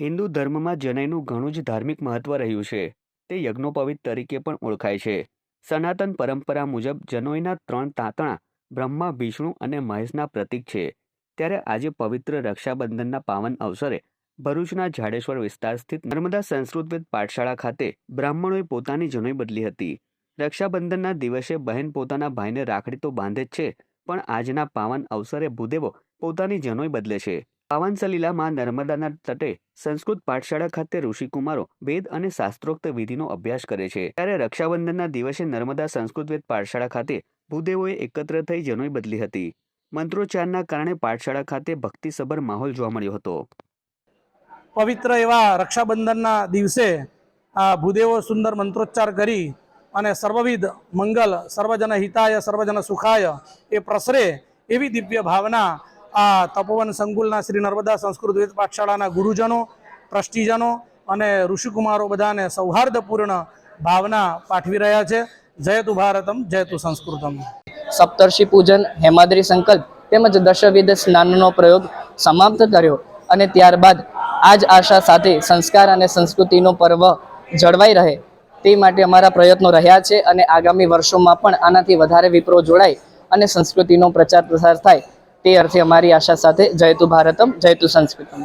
હિન્દુ ધર્મમાં જનૈનું ઘણું જ ધાર્મિક મહત્વ રહ્યું છે. તે યજ્ઞોપવિત તરીકે પણ ઓળખાય છે. સનાતન પરંપરા મુજબ જનોઈના ત્રણ તાતણા બ્રહ્મા, વિષ્ણુ અને મહેશના પ્રતીક છે. ત્યારે આજે પવિત્ર રક્ષાબંધનના પાવન અવસરે ભરૂચના જાડેશ્વર વિસ્તાર સ્થિત નર્મદા સંસ્કૃતવેદ પાઠશાળા ખાતે બ્રાહ્મણોએ પોતાની જનોઈ બદલી હતી. રક્ષાબંધનના દિવસે બહેન પોતાના ભાઈને રાખડી તો બાંધે જ છે, પણ આજના પાવન અવસરે ભૂદેવો પોતાની જનોઈ બદલે છે. પાવન સલીલામાં નર્મદાના તટે સંસ્કૃત પાઠશાળા ખાતે ઋષિકુમારો વેદ અને શાસ્ત્રોક્ત વિધિનો અભ્યાસ કરે છે. ત્યારે રક્ષાબંધનના દિવસે નર્મદા સંસ્કૃત વેદ પાઠશાળા ખાતે ભૂદેવોએ એકત્ર થઈ જનોઈ બદલી હતી. મંત્રોચ્ચારના કારણે પાઠશાળા ખાતે ભક્તિસભર માહોલ જોવા મળ્યો હતો. પવિત્ર એવા રક્ષાબંધનના દિવસે આ ભૂદેવો સુંદર મંત્રોચ્ચાર કરી અને સર્વવિધ મંગલ, સર્વજન હિતાય, સર્વજન સુખાય એ પ્રસરે એવી દિવ્ય ભાવના આ તપોવન સંકુલના શ્રી નર્મદા સંસ્કૃત વેદ પાઠશાળાના ગુરુજનો, ટ્રસ્ટીજનો અને ઋષિકુમારો બધાને સૌહાર્દપૂર્ણ ભાવના પાઠવી રહ્યા છે. જયતુ ભારતમ જયતુ સંસ્કૃતમ. સપ્તર્ષિ પૂજન હેમાદ્રી સંકલ્પ તેમજ દશવિધ સ્નાનનો પ્રયોગ સમાપ્ત કર્યો અને ત્યારબાદ આ જ આશા સાથે સંસ્કાર અને સંસ્કૃતિનો પર્વ જળવાઈ રહે તે માટે અમારા પ્રયત્નો રહ્યા છે અને આગામી વર્ષોમાં પણ આનાથી વધારે વિપ્રો જોડાય અને સંસ્કૃતિનો પ્રચાર પ્રસાર થાય તે અર્થે અમારી આશા સાથે જયતુ ભારતમ જયતુ સંસ્કૃતમ.